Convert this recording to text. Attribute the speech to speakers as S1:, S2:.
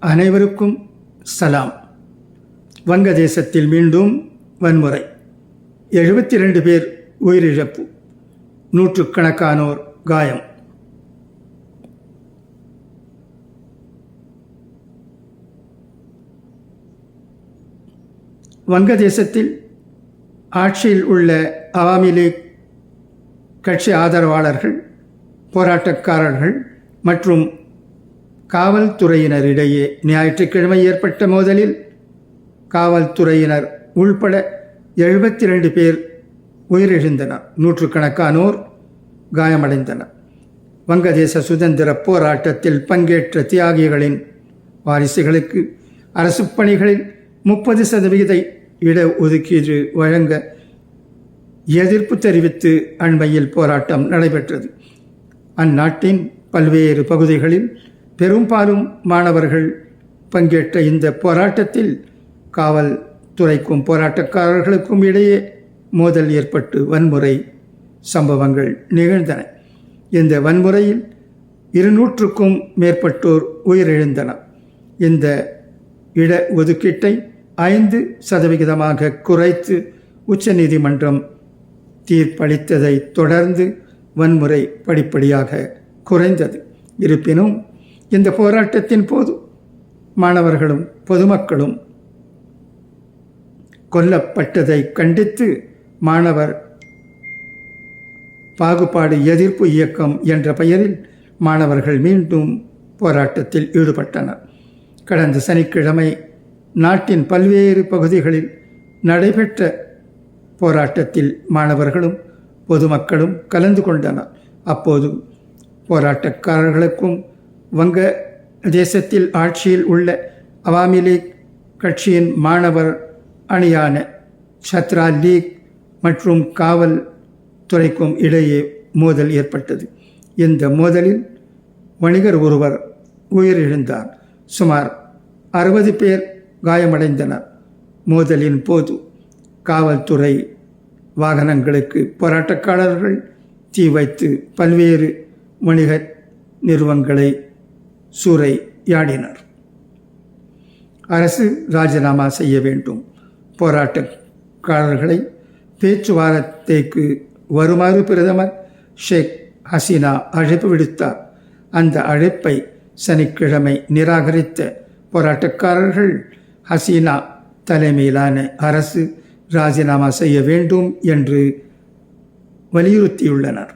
S1: அனைவருக்கும் சலாம். வங்கதேசத்தில் மீண்டும் வன்முறை. எழுபத்தி ரெண்டு பேர் உயிரிழப்பு. நூற்றுக்கணக்கானோர் காயம். வங்கதேசத்தில் ஆட்சியில் உள்ள அவாமி லீக் கட்சி ஆதரவாளர்கள் போராட்டக்காரர்கள் மற்றும் காவல்துறையினரிடையே ஞாயிற்றுக்கிழமை ஏற்பட்ட மோதலில் காவல்துறையினர் உள்பட எழுபத்தி ரெண்டு பேர் உயிரிழந்தனர். நூற்றுக்கணக்கானோர் காயமடைந்தனர். வங்கதேச சுதந்திர போராட்டத்தில் பங்கேற்ற தியாகிகளின் வாரிசுகளுக்கு அரசு பணிகளில் முப்பது சதவிகித இட ஒதுக்கீடு வழங்க எதிர்ப்பு தெரிவித்து அண்மையில் போராட்டம் நடைபெற்றது. அந்நாட்டின் பல்வேறு பகுதிகளில் பெரும்பாலும் மாணவர்கள் பங்கேற்ற இந்த போராட்டத்தில் காவல் துறைக்கும் போராட்டக்காரர்களுக்கும் இடையே மோதல் ஏற்பட்டு வன்முறை சம்பவங்கள் நிகழ்ந்தன. இந்த வன்முறையில் இருநூற்றுக்கும் மேற்பட்டோர் உயிரிழந்தனர். இந்த இட ஒதுக்கீட்டை ஐந்து சதவிகிதமாக குறைத்து உச்சநீதிமன்றம் தீர்ப்பளித்ததை தொடர்ந்து வன்முறை படிப்படியாக குறைந்தது. இருப்பினும் இந்த போராட்டத்தின் போது மாணவர்களும் பொதுமக்களும் கொல்லப்பட்டதை கண்டித்து மாணவர் பாகுபாடு எதிர்ப்பு இயக்கம் என்ற பெயரில் மாணவர்கள் மீண்டும் போராட்டத்தில் ஈடுபட்டனர். கடந்த சனிக்கிழமை நாட்டின் பல்வேறு பகுதிகளில் நடைபெற்ற போராட்டத்தில் மாணவர்களும் பொதுமக்களும் கலந்து கொண்டனர். அப்போது போராட்டக்காரர்களுக்கும் வங்க தேசத்தில் ஆட்சியில் உள்ள அவாமி லீக் கட்சியின் மாணவர் அணியான சத்ரா லீக் மற்றும் காவல் துறைக்கும் இடையே மோதல் ஏற்பட்டது. இந்த மோதலில் வணிகர் ஒருவர் உயிரிழந்தார். சுமார் அறுபது பேர் காயமடைந்தனர். மோதலின் போது காவல்துறை வாகனங்களுக்கு போராட்டக்காரர்கள் தீ வைத்து பல்வேறு வணிக நிறுவனங்களை சூறையாடினர் அரசு ராஜினாமா செய்ய வேண்டும். போராட்டக்காரர்களை பேச்சுவார்த்தைக்கு வருமாறு பிரதமர் ஷேக் ஹசீனா அழைப்பு விடுத்தார். அந்த அழைப்பை சனிக்கிழமை நிராகரித்த போராட்டக்காரர்கள் ஹசீனா தலைமையிலான அரசு ராஜினாமா செய்ய வேண்டும் என்று வலியுறுத்தியுள்ளனர்.